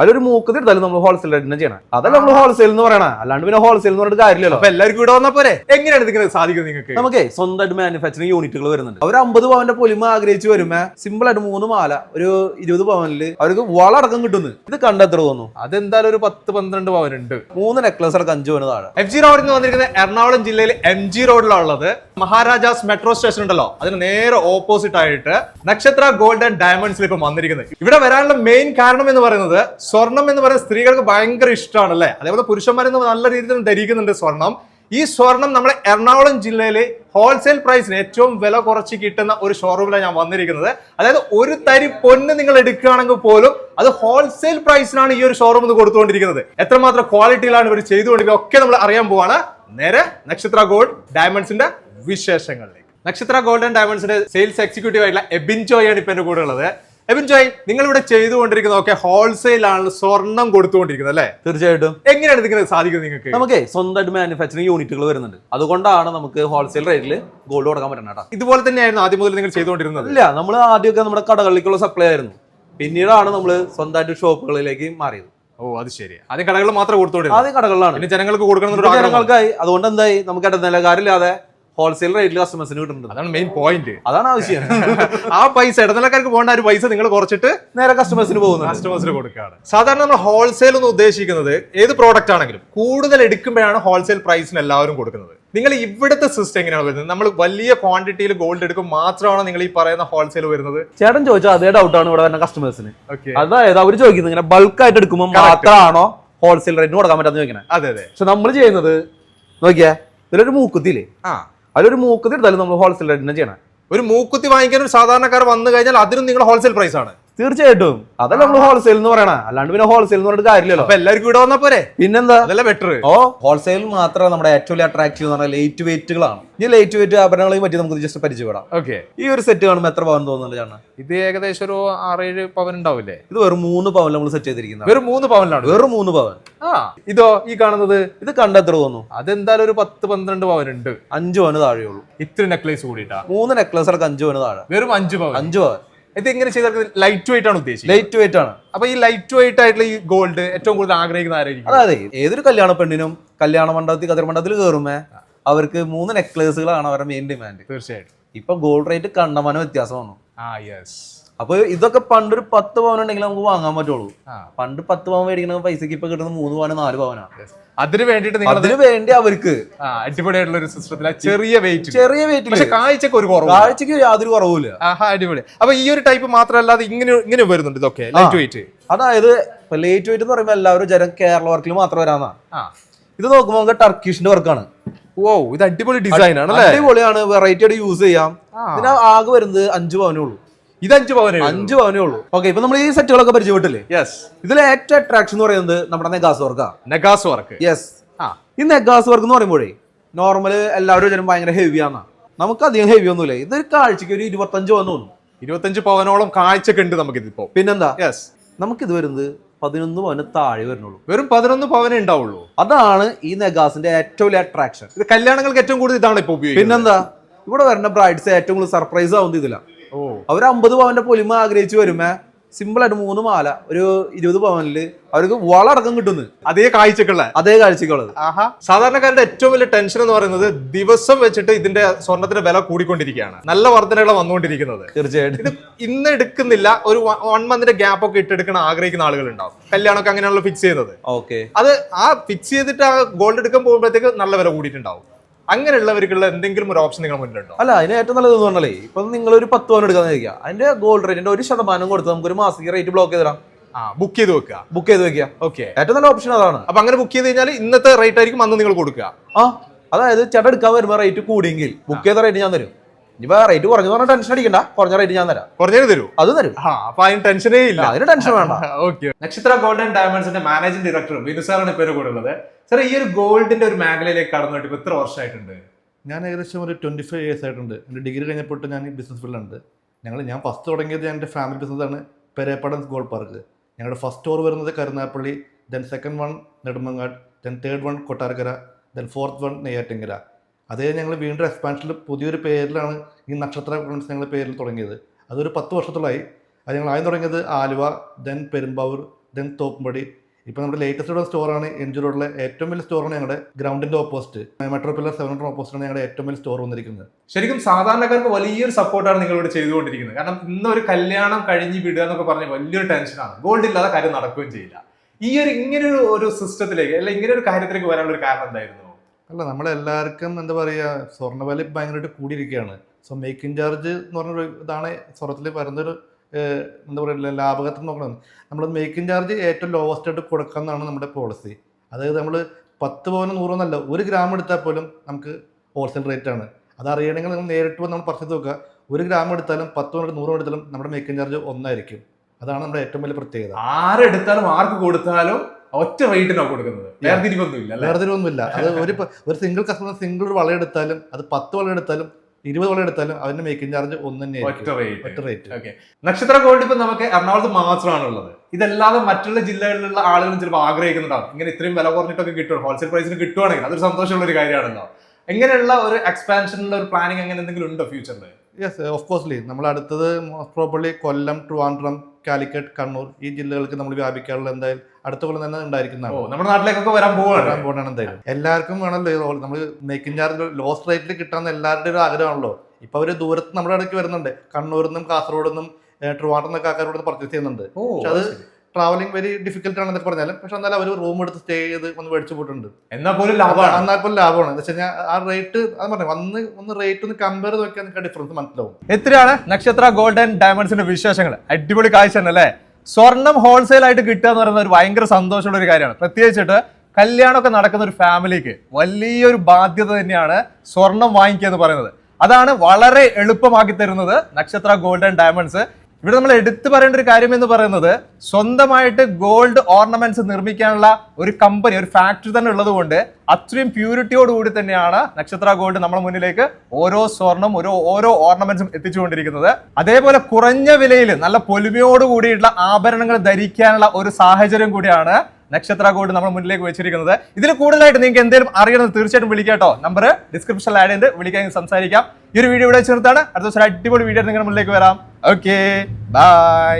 അതിലൊരു മൂക്കത്തി എടുത്താലും നമ്മൾ ഹോൾസെയിൽ റേറ്റിന് ചെയ്യണം. അതല്ല നമ്മൾ ഹോൾസെയിൽ എന്ന് പറയണ. അല്ലാണ്ട് പിന്നെ ഹോൾസെയിൽ എന്ന് പറഞ്ഞിട്ട് കാര്യമില്ലല്ലോ. അപ്പൊ എല്ലാവർക്കും ഇവിടെ വന്നാൽ പോരെ? എങ്ങനെയാണ് ഇതിങ്ങനെ സാധിക്കുന്നത് നിങ്ങൾക്ക്? നമുക്ക് സ്വന്തമായിട്ട് മാനുഫാക്ചറിങ് യൂണിറ്റുകൾ വരുന്നുണ്ട്. അവർ അമ്പത് പവന്റെ പൊലിമ ആഗ്രഹിച്ച് വരുമ്പോ സിമ്പിൾ ആയിട്ട് മൂന്ന് മാല ഒരു ഇരുപത് പവനിൽ അവർക്ക് വളടക്കം കിട്ടുന്നു. ഇത് കണ്ട എത്ര തോന്നുന്നു? അതെന്തായാലും ഒരു പത്ത് പന്ത്രണ്ട് പവനുണ്ട്. മൂന്ന് നെക്ലസ് അടക്കം അഞ്ച് പവന് താഴെ. എഫ് ജി റോഡിൽ നിന്ന് വന്നിരിക്കുന്നത് എറണാകുളം ജില്ലയിൽ എം ജി റോഡിലുള്ളത് മഹാരാജാസ് മെട്രോ സ്റ്റേഷൻ ഉണ്ടല്ലോ. അതിന് നേരെ ഓപ്പോസിറ്റ് ആയിട്ട് നക്ഷത്ര ഗോൾഡ് ആൻഡ് ഡയമണ്ട്സിൽ ഇപ്പം വന്നിരിക്കുന്നത്. ഇവിടെ വരാനുള്ള മെയിൻ കാരണം എന്ന് പറയുന്നത് സ്വർണം എന്ന് പറയുന്നത് സ്ത്രീകൾക്ക് ഭയങ്കര ഇഷ്ടമാണ് അല്ലേ അതേപോലെ പുരുഷന്മാരെന്ന് നല്ല രീതിയിൽ ധരിക്കുന്നുണ്ട് സ്വർണം. ഈ സ്വർണം നമ്മുടെ എറണാകുളം ജില്ലയിലെ ഹോൾസെയിൽ പ്രൈസിന് ഏറ്റവും വില കുറച്ച് കിട്ടുന്ന ഒരു ഷോറൂമിലാണ് ഞാൻ വന്നിരിക്കുന്നത്. അതായത് ഒരു തരി പൊന്ന് നിങ്ങൾ എടുക്കുകയാണെങ്കിൽ പോലും അത് ഹോൾസെയിൽ പ്രൈസിനാണ് ഈ ഒരു ഷോറൂം ഇത് കൊടുത്തുകൊണ്ടിരിക്കുന്നത്. എത്രമാത്രം ക്വാളിറ്റിയിലാണ് ഇവർ ചെയ്തുകൊണ്ടിരിക്കുന്നത് ഒക്കെ നമ്മൾ അറിയാൻ പോവാണ്. നേരെ നക്ഷത്ര ഗോൾഡ് ഡയമണ്ട്സിന്റെ വിശേഷങ്ങളിലേക്ക്. നക്ഷത്ര ഗോൾഡൻ ആൻഡ് ഡയമണ്ട്സിന്റെ സെയിൽസ് എക്സിക്യൂട്ടീവ് ആയിട്ടുള്ള എബിൻ ജോയ് ആണ് ഇപ്പൊ എന്റെ കൂടെ ഉള്ളത്. എബിൻ ജോയ് നിങ്ങൾ ഇവിടെ ചെയ്തുകൊണ്ടിരിക്കുന്നതൊക്കെ ഹോൾസെയിൽ ആണ് സ്വർണം കൊടുത്തുകൊണ്ടിരിക്കുന്നത് അല്ലേ? തീർച്ചയായിട്ടും. എങ്ങനെയാണ് ഇതിങ്ങനെ സാധിക്കുന്നത് നിങ്ങൾക്ക്? നമുക്ക് സ്വന്തമായിട്ട് മാനുഫാക്ചറിങ് യൂണിറ്റുകൾ വരുന്നുണ്ട്. അതുകൊണ്ടാണ് നമുക്ക് ഹോൾസെയിൽ റേറ്റിൽ ഗോൾഡ് കൊടുക്കാൻ പറ്റുന്നത് കേട്ടോ. ഇതുപോലെ തന്നെയായിരുന്നു ആദ്യം മുതൽ നിങ്ങൾ ചെയ്തുകൊണ്ടിരുന്നത്? ഇല്ല നമ്മൾ ആദ്യമൊക്കെ നമ്മുടെ കടകളിലേക്കുള്ള സപ്ലൈ ആയിരുന്നു. പിന്നീടാണ് നമ്മൾ സ്വന്തമായിട്ട് ഷോപ്പുകളിലേക്ക് മാറിയത്. ഓ അത് ശരി. ആദ്യം കടകളിൽ മാത്രം കൊടുത്തോണ്ടിരുന്നു ആദ്യം കടകളിലാണ്. ജനങ്ങൾക്ക് കൊടുക്കണം ജനങ്ങൾക്കായി അതുകൊണ്ട് എന്തായി? നമുക്ക് ഇടനിലക്കാരില്ലാതെ ഹോൾസെയിൽ റേറ്റിൽ കസ്റ്റമേഴ്സിന് കിട്ടുന്നുണ്ട്. അതാണ് മെയിൻ പോയിന്റ് അതാണ് ആവശ്യം. ആ പൈസ ഇടനിലക്കാർക്ക് പോകേണ്ട ഒരു പൈസ നിങ്ങൾ കുറച്ചിട്ട് നേരെ കസ്റ്റമേഴ്സിന് പോകുന്നു കസ്റ്റമേഴ്സിന് കൊടുക്കുകയാണ്. സാധാരണ നമ്മൾ ഹോൾസെയിൽ എന്ന് ഉദ്ദേശിക്കുന്നത് ഏത് പ്രോഡക്റ്റ് ആണെങ്കിലും കൂടുതൽ എടുക്കുമ്പോഴാണ് ഹോൾസെയിൽ പ്രൈസിന് എല്ലാവരും കൊടുക്കുന്നത്. നിങ്ങൾ ഇവിടുത്തെ സിസ്റ്റം എങ്ങനെയാണ് വരുന്നത്? നമ്മൾ വലിയ ക്വാണ്ടിറ്റിയിൽ ഗോൾഡ് എടുക്കും മാത്രമാണ് നിങ്ങൾ ഈ പറയുന്ന ഹോൾസെയിൽ വരുന്നത്? ചേട്ടൻ ചോദിച്ചാൽ അതേ ഡൗട്ടാണ് ഇവിടെ വരുന്ന കസ്റ്റമേഴ്സിന് ഓക്കെ അതായത് അവർ ചോദിക്കുന്നത് ഇങ്ങനെ ബൾക്ക് ആയിട്ട് എടുക്കുമ്പോൾ മാത്രമാണോ ഹോൾസെയിൽ റേറ്റിന് കൊടുക്കാൻ പറ്റാന്ന് ചോദിക്കണേ. അതെ അതെ. പക്ഷെ നമ്മൾ ചെയ്യുന്നത് നോക്കിയാ ഇതിലൊരു മൂക്കുത്തില്ലേ ആ. അതിലൊരു മൂക്കുത്തി എടുത്താലും നമ്മൾ ഹോൾസെയിൽ റേറ്റിന് ചെയ്യണം. ഒരു മൂക്കുത്തി വാങ്ങിക്കാൻ ഒരു സാധാരണക്കാർ വന്നു കഴിഞ്ഞാൽ അതിനും നിങ്ങൾ ഹോൾസെയിൽ പ്രൈസ് ആണ്. തീർച്ചയായിട്ടും. അതല്ല നമ്മൾ ഹോൾസെയിൽ എന്ന് പറയണ. അല്ലാണ്ട് പിന്നെ ഹോൾസെയിൽ എന്ന് പറഞ്ഞിട്ട് കാര്യമില്ലല്ലോ. അപ്പൊ എല്ലാവർക്കും ഇവിടെ വന്നാ പോരെ? പിന്നെന്താ? അതല്ല ബെറ്റർ ഓ. ഹോൾസെയിൽ മാത്രം നമ്മുടെ ഏറ്റവും അട്രാക്റ്റീവ് എന്ന് പറഞ്ഞാൽ ലൈറ്റ് വെയിറ്റുകളാണ് ഈ ലൈറ്റ് വെയിറ്റ് ആഭരണങ്ങളെ പറ്റി നമുക്ക് ജസ്റ്റ് പരിചയപ്പെടാം. ഓക്കെ ഈ ഒരു സെറ്റ് കാണുമ്പോൾ എത്ര പവൻ തോന്നുന്നുണ്ട് ചേട്ടാ? ഇത് ഏകദേശം ഒരു ആറേഴ് പവൻ ഉണ്ടാവില്ലേ? ഇത് വെറും മൂന്ന് പവൻ നമ്മൾ സെറ്റ് ചെയ്തിരിക്കുന്നത്. വെറും മൂന്ന് പവനിലാണ്. വെറും മൂന്ന് പവൻ. ആ. ഇതോ ഈ കാണുന്നത്? ഇത് കണ്ട എത്ര തോന്നുന്നു? അതെന്തായാലും ഒരു പത്ത് പന്ത്രണ്ട് പവൻ ഉണ്ട് അഞ്ച് പവന് താഴെയുള്ളൂ. ഇത്ര നെക്ലേസ് കൂടിയിട്ടാ. മൂന്ന് നെക്ലേസ് അടക്കം അഞ്ച് പവന് താഴെ. വെറും അഞ്ച് പവൻ. അഞ്ച് പവൻ. ഇത് എങ്ങനെ ചെയ്താൽ ലൈറ്റ് വെയിറ്റ് ആണ് ഉദ്ദേശിച്ചത് ലൈറ്റ് വെയിറ്റ് ആണ്. അപ്പൊ ഈ ലൈറ്റ് വെയിറ്റ് ആയിട്ടുള്ള ഈ ഗോൾഡ് ഏറ്റവും കൂടുതൽ ആഗ്രഹിക്കുന്ന ആരായിരിക്കും? അതായത് ഏതൊരു കല്യാണ പെണ്ണിനും കല്യാണ മണ്ഡപത്തിൽ കതിർ മണ്ഡപത്തിൽ കയറുമ്പോ അവർക്ക് മൂന്ന് നെക്ലേസുകളാണ് അവരുടെ മെയിൻ ഡിമാൻഡ് തീർച്ചയായിട്ടും. ഇപ്പൊ ഗോൾഡ് റേറ്റ് കണ്ടമാനം വ്യത്യാസം വന്നു. ആ യെസ് അപ്പൊ ഇതൊക്കെ പണ്ടൊരു പത്ത് പവൻ ഉണ്ടെങ്കിൽ നമുക്ക് വാങ്ങാൻ പറ്റുള്ളൂ. പണ്ട് പത്ത് പവൻ മേടിക്കുന്ന പൈസക്ക് ഇപ്പൊ കിട്ടുന്ന മൂന്ന് പവന് നാല് പവനാണ് അതിന് വേണ്ടിയിട്ട് നിങ്ങൾ അതിന് വേണ്ടി അവർക്ക്. അടിപൊളിയായിട്ടുള്ള ഒരു സിസ്റ്റത്തിൽ ചെറിയ വെയിറ്റ് ചെറിയ വെയിറ്റ് പക്ഷെ കാഴ്ചക്ക് ഒരു കുറവ് കാഴ്ചക്ക് യാതൊരു കുറവില്ല അടിപൊളി. അപ്പൊ ഈ ഒരു ടൈപ്പ് മാത്രമല്ലാതെ ഇങ്ങനെ ഇങ്ങനെ വരുന്നുണ്ട് ഇതൊക്കെ ലൈറ്റ് വെയിറ്റ് അതായത് ലൈറ്റ് വെയിറ്റ് എന്ന് പറയുമ്പോൾ എല്ലാവരും ജനം കേരള വർക്കിൽ മാത്രം വരാന്നാ. ഇത് നോക്കുമ്പോൾ നമുക്ക് ടർക്കിഷിന്റെ വർക്കാണ് ഓ ഇത് അടിപൊളി ഡിസൈൻ ആണ് അടിപൊളിയാണ്. വെറൈറ്റി ആയിട്ട് യൂസ് ചെയ്യാം. ഇതിന് ആകെ വരുന്നത് അഞ്ച് പവനേ ഉള്ളൂ. ഇത് അഞ്ച് പവനേ അഞ്ച് പവനേ ഉള്ളൂ. ഓക്കെ ഇപ്പൊ നമ്മൾ ഈ സെറ്റുകളൊക്കെ പരിചയപ്പെട്ടില്ലേ? യെസ് ഇതിലെ ഏറ്റവും അട്രാക്ഷൻ എന്ന് പറയുന്നത് നമ്മുടെ Nagas work. Nagas work. Yes ആ. ഈ നെഗാസ് വർക്ക് എന്ന് പറയുമ്പോഴേ നോർമൽ എല്ലാവരും ജനം ഭയങ്കര ആണ് നമുക്ക് അധികം ഹെവി ഒന്നുമില്ല. ഇതൊരു കാഴ്ചക്ക് ഒരു ഇരുപത്തഞ്ച് പവൻ തോന്നും. ഇരുപത്തഞ്ച് പവനോളം കാഴ്ചക്ക് ഉണ്ട് നമുക്ക് ഇതിപ്പോ പിന്നെന്താ? യെസ് നമുക്ക് ഇത് വരുന്നത് പതിനൊന്ന് പവന് താഴെ വരുന്നുള്ളൂ. വെറും പതിനൊന്ന് പവനേ ഉണ്ടാവുള്ളൂ. അതാണ് ഈ നെഗാസിന്റെ ഏറ്റവും വലിയ അട്രാക്ഷൻ ഇത് കല്യാണങ്ങൾക്ക് ഏറ്റവും കൂടുതൽ ഇതാണ് ഇപ്പൊ ഉപയോഗിക്കുന്നത്. പിന്നെന്താ? ഇവിടെ വരുന്ന ബ്രൈഡ്സ് ഏറ്റവും കൂടുതൽ സർപ്രൈസ് ആവുന്നത് ഇതില്ല ഓ അവർ അമ്പത് പവന്റെ പൊലിമ ആഗ്രഹിച്ചു വരുമ്പോ സിമ്പിൾ ആയിട്ട് മൂന്ന് മാല ഒരു ഇരുപത് പവനിൽ അവർക്ക് വളടക്കം കിട്ടുന്നു. അതേ കാഴ്ചക്കുള്ള. അതേ കാഴ്ചക്കുള്ളത്. സാധാരണക്കാരുടെ ഏറ്റവും വലിയ ടെൻഷൻ എന്ന് പറയുന്നത് ദിവസം വെച്ചിട്ട് ഇതിന്റെ സ്വർണത്തിന്റെ വില കൂടിക്കൊണ്ടിരിക്കുകയാണ്. നല്ല വർധനകളാണ് വന്നുകൊണ്ടിരിക്കുന്നത്. തീർച്ചയായിട്ടും. ഇത് ഇന്ന് എടുക്കുന്നില്ല ഒരു വൺ മന്തിന്റെ ഗ്യാപ്പ് ഒക്കെ ഇട്ടെടുക്കണം ആഗ്രഹിക്കുന്ന ആളുകൾ ഉണ്ടാവും കല്യാണമൊക്കെ അങ്ങനെയാണല്ലോ ഫിക്സ് ചെയ്യുന്നത്. ഓക്കെ. അത് ആ ഫിക്സ് ചെയ്തിട്ട് ആ ഗോൾഡ് എടുക്കാൻ പോകുമ്പോഴത്തേക്ക് നല്ല വില കൂടിയിട്ടുണ്ടാവും. അങ്ങനെയുള്ളവർക്കുള്ള എന്തെങ്കിലും ഒരു ഓപ്ഷൻ നിങ്ങൾ മുന്നിലുണ്ടോ? അല്ല അതിന് ഏറ്റവും നല്ലത് എന്ന് പറഞ്ഞാലേ ഇപ്പൊ നിങ്ങൾ ഒരു പത്ത് പവൻ എടുക്കാന്ന് വെക്കുക അതിന്റെ ഗോൾഡ് റേറ്റിന്റെ ഒരു ശതമാനം കൊടുത്ത് നമുക്ക് ഒരു മാസിക റേറ്റ് ബ്ലോക്ക് ചെയ്തിടാം. ബുക്ക് ചെയ്ത് വെക്കുക. ബുക്ക് ചെയ്ത് വെക്കുക. ഓക്കെ ഏറ്റവും നല്ല ഓപ്ഷൻ അതാണ്. അപ്പൊ അങ്ങനെ ബുക്ക് ചെയ്ത് കഴിഞ്ഞാൽ ഇന്നത്തെ റേറ്റ് ആയിരിക്കും അന്ന് നിങ്ങൾ കൊടുക്കുക. ആ അതായത് ചേട്ടൻ എടുക്കാൻ വരുമ്പോൾ റേറ്റ് കൂടിയെങ്കിൽ ബുക്ക് ചെയ്ത റേറ്റ് ഞാൻ തരും. ഇനിയിപ്പോ റേറ്റ് കുറഞ്ഞു പറഞ്ഞാൽ ടെൻഷൻ അടിക്കണ്ട. കുറഞ്ഞ റേറ്റ് ഞാൻ തരാം. കുറഞ്ഞേ തരൂ. അത് തരും. അപ്പൊ അതിന് ടെൻഷനേ ഇല്ല. അതിന് ടെൻഷൻ വേണ്ട. ഓക്കെ നക്ഷത്ര ഗോൾഡ് ആൻഡ് ഡയമണ്ട്സിന്റെ മാനേജിംഗ് ഡയറക്ടർ വിനു സാറാണ് ഇപ്പൊ കൂടെ ഉള്ളത്. സാർ ഈ ഒരു ഗോൾഡിന്റെ ഒരു മേഖലയിലേക്ക് കടന്നിട്ട് ഇപ്പൊ എത്ര വർഷമായിട്ടുണ്ട്? ഞാൻ ഏകദേശം ഒരു ട്വന്റി ഫൈവ് ഇയേഴ്സ് ആയിട്ടുണ്ട്. എന്റെ ഡിഗ്രി കഴിഞ്ഞപ്പോൾ ഞാൻ ഈ ബിസിനസ് ഫീൽഡിലുണ്ട് ഞങ്ങൾ ഞാൻ ഫസ്റ്റ് തുടങ്ങിയത് ഞാൻ എന്റെ ഫാമിലി ബിസിനസ്സാണ് പെരേപ്പടം ഗോൾഡ് പാർക്ക് ഞങ്ങളുടെ ഫസ്റ്റ് സ്റ്റോർ വരുന്നത് Karunagappally then second one Nedumangad then third one Kottarakkara then fourth one Neyyattinkara. അതേ ഞങ്ങൾ വീണ്ടും എക്സ്പാൻഷനിൽ പുതിയൊരു പേരിലാണ് ഈ നക്ഷത്ര ഫ്രണ്ട്സ് ഞങ്ങൾ പേരിൽ തുടങ്ങിയത്. അതൊരു പത്ത് വർഷത്തോളമായി അത് ഞങ്ങൾ ആദ്യം തുടങ്ങിയത് ആലുവ ദെൻ പെരുമ്പാവൂർ ദെൻ തോപ്പുംപടി ഇപ്പോൾ നമ്മുടെ ലേറ്റസ്റ്റ് സ്റ്റോറാണ് എൻ ജി റോഡിലെ ഏറ്റവും വലിയ സ്റ്റോറാണ് ഞങ്ങളുടെ ഗ്രൗണ്ടിന്റെ ഓപ്പോസിറ്റ് മെട്രോ പില്ലർ സെവൻ ഓപ്പോസിറ്റാണ് ഞങ്ങളുടെ ഏറ്റവും വലിയ സ്റ്റോർ വന്നിരിക്കുന്നത്. ശരിക്കും സാധാരണക്കാർക്ക് വലിയൊരു സപ്പോർട്ടാണ് നിങ്ങളിവിടെ ചെയ്തുകൊണ്ടിരിക്കുന്നത്. കാരണം ഇന്നൊരു കല്യാണം കഴിഞ്ഞ് വിടുക എന്നൊക്കെ പറഞ്ഞ വലിയൊരു ടെൻഷനാണ് ഗോൾഡ് ഇല്ലാതെ കാര്യം നടക്കുകയും ചെയ്യില്ല. ഈ ഒരു ഇങ്ങനെ ഒരു സിസ്റ്റത്തിലേക്ക് അല്ലെങ്കിൽ ഇങ്ങനെ ഒരു കാര്യത്തിലേക്ക് വരാനുള്ള ഒരു കാരണം എന്തായിരുന്നു? അല്ല നമ്മളെല്ലാവർക്കും എന്താ പറയുക സ്വർണവില ഭയങ്കരമായിട്ട് കൂടിയിരിക്കുകയാണ്. സോ മേക്കിംഗ് ചാർജ് എന്ന് പറഞ്ഞൊരു ഇതാണ് സ്വർണത്തിൽ വരുന്നൊരു എന്താ പറയുക ലാഭകത്വം നോക്കണം നമ്മൾ മേക്കിംഗ് ചാർജ് ഏറ്റവും ലോവസ്റ്റ് ആയിട്ട് കൊടുക്കാമെന്നാണ് നമ്മുടെ പോളിസി അതായത് നമ്മൾ പത്ത് പവനോ നൂറോ എന്നല്ല ഒരു ഗ്രാം എടുത്താൽ പോലും നമുക്ക് ഹോൾസെയിൽ റേറ്റ് ആണ്. അത് അറിയണമെങ്കിൽ നിങ്ങൾ നേരിട്ട് വന്ന് നമ്മൾ പർച്ചേസ് നോക്കുക. ഒരു ഗ്രാം എടുത്താലും പത്ത് പവനോ നൂറോ എടുത്താലും നമ്മുടെ മേക്കിംഗ് ചാർജ് ഒന്നായിരിക്കും. അതാണ് നമ്മുടെ ഏറ്റവും വലിയ പ്രത്യേകത. ആരെടുത്താലും ആർക്ക് കൊടുത്താലും ഒറ്റ റേറ്റിനാണ് കൊടുക്കുന്നത്. വേർതിരിവൊന്നുമില്ല വേർതിരിവൊന്നുമില്ല അത് ഒരു ഒരു സിംഗിൾ കസ്റ്റമർ സിംഗിൾ ഒരു വള എടുത്താലും അത് പത്ത് വള എടുത്താലും ഇരുപത് വള എടുത്താലും അതിന്റെ മേക്കിംഗ് ചാർജ് ഒന്ന് തന്നെ റേറ്റ് ഒറ്റ റേറ്റ് ഓക്കെ നക്ഷത്ര ഗോൾഡ് ഇപ്പൊ നമുക്ക് എറണാകുളത്ത് മാത്രമാണ് ഉള്ളത് ഇതല്ലാതെ മറ്റുള്ള ജില്ലകളിലുള്ള ആളുകളും ചിലപ്പോൾ ആഗ്രഹിക്കുന്നുണ്ടാവും ഇങ്ങനെ ഇത്രയും വില കുറഞ്ഞിട്ടൊക്കെ കിട്ടും ഹോൾസെയിൽ പ്രൈസിന് കിട്ടുവാണെങ്കിൽ അതൊരു സന്തോഷമുള്ള ഒരു കാര്യമാണല്ലോ. എങ്ങനെയുള്ള ഒരു എക്സ്പാൻഷനുള്ള ഒരു പ്ലാനിങ് അങ്ങനെ എന്തെങ്കിലും ഉണ്ടോ ഫ്യൂച്ചറിൽ യെസ് ഓഫ് കോഴ്സ്ലി നമ്മൾ അടുത്തത് പ്രോപ്പർലി കൊല്ലം ട്രിവാൻഡ്രം കാലിക്കറ്റ് കണ്ണൂർ ഈ ജില്ലകൾക്ക് നമ്മൾ വ്യാപിക്കാനുള്ള എന്തായാലും അടുത്ത കൊല്ലം തന്നെ ഉണ്ടായിരിക്കുന്നതാണ് നമ്മുടെ നാട്ടിലേക്കൊക്കെ വരാൻ വരാൻ പോകണം എന്തായാലും. എല്ലാവർക്കും വേണമല്ലോ നമ്മൾ മേക്കിംഗ് ചാർജ് ലോസ് റേറ്റിൽ കിട്ടാൻ എല്ലാവരുടെയും ഒരു ആഗ്രഹമാണല്ലോ. ഇപ്പൊ അവർ ദൂരത്ത് നമ്മുടെ ഇടയ്ക്ക് വരുന്നുണ്ട്. കണ്ണൂരിൽ നിന്നും കാസർഗോഡ് നിന്നും ട്രിവാൻഡ്രം ഒക്കെ ആൾക്കാരോട് പർച്ചേസ് ചെയ്യുന്നുണ്ട്. പക്ഷെ അത് ട്രാവലിംഗ് വെരി ഡിഫിക്കൽട്ട് ആണെന്നൊക്കെ പറഞ്ഞാലും പക്ഷെ എന്നാലും അവർ റൂം എടുത്ത് സ്റ്റേ ചെയ്ത് ഒന്ന് മേടിച്ചു പോയിട്ടുണ്ട്. എന്നാൽ പോലും ലാഭമാണ്. എന്നാൽ പോലും ലാഭമാണ്. എന്ന് വെച്ച് കഴിഞ്ഞാൽ ആ റേറ്റ് അത് പറഞ്ഞു വന്ന് ഒന്ന് റേറ്റ് ഒന്ന് കമ്പയർ ചെയ്ത് നോക്കിയാൽ നിങ്ങൾക്ക് ഡിഫറൻസ് മനസ്സിലാവും. എത്രയാണ്? നക്ഷത്ര ഗോൾഡൻ ഡയമണ്ട്സിന്റെ വിശേഷങ്ങൾ അടിപൊളി കാഴ്ച തന്നെ അല്ലേ? സ്വർണം ഹോൾസെയിൽ ആയിട്ട് കിട്ടുക എന്ന് പറയുന്നത് ഒരു ഭയങ്കര സന്തോഷമുള്ള ഒരു കാര്യമാണ്. പ്രത്യേകിച്ചിട്ട് കല്യാണമൊക്കെ നടക്കുന്ന ഒരു ഫാമിലിക്ക് വലിയൊരു ബാധ്യത തന്നെയാണ് സ്വർണം വാങ്ങിക്കുക എന്ന് പറയുന്നത്. അതാണ് വളരെ എളുപ്പമാക്കി തരുന്നത് നക്ഷത്ര ഗോൾഡൻ ഡയമണ്ട്സ് ഇവിടെ നമ്മൾ എടുത്തു പറയേണ്ട ഒരു കാര്യം എന്ന് പറയുന്നത് സ്വന്തമായിട്ട് ഗോൾഡ് ഓർണമെന്റ്സ് നിർമ്മിക്കാനുള്ള ഒരു കമ്പനി ഒരു ഫാക്ടറി തന്നെ ഉള്ളത് കൊണ്ട് അത്രയും പ്യൂരിറ്റിയോട് കൂടി തന്നെയാണ് നക്ഷത്ര ഗോൾഡ് നമ്മുടെ മുന്നിലേക്ക് ഓരോ സ്വർണം ഓരോ ഓരോ ഓർണമെന്റ്സും എത്തിച്ചുകൊണ്ടിരിക്കുന്നത്. അതേപോലെ കുറഞ്ഞ വിലയിൽ നല്ല പൊലിമയോട് കൂടിയിട്ടുള്ള ആഭരണങ്ങൾ ധരിക്കാനുള്ള ഒരു സാഹചര്യം കൂടിയാണ് നക്ഷത്ര കോഡ് നമ്മുടെ മുന്നിലേക്ക് വെച്ചിരിക്കുന്നത്. ഇതിൽ കൂടുതലായിട്ട് നിങ്ങൾക്ക് എന്തെങ്കിലും അറിയണമെന്ന് തീർച്ചയായിട്ടും വിളിക്കാട്ടോ നമ്പർ ഡിസ്ക്രിപ്ഷനിൽ ആഡ് ചെയ്ത് വിളിക്കാൻ സംസാരിക്കാം. ഈ ഒരു വീഡിയോ ഇവിടെ ചേർത്താണ് അടുത്ത ദിവസം അടിപൊളി വീഡിയോ നിങ്ങളുടെ മുന്നിലേക്ക് വരാം. Okay bye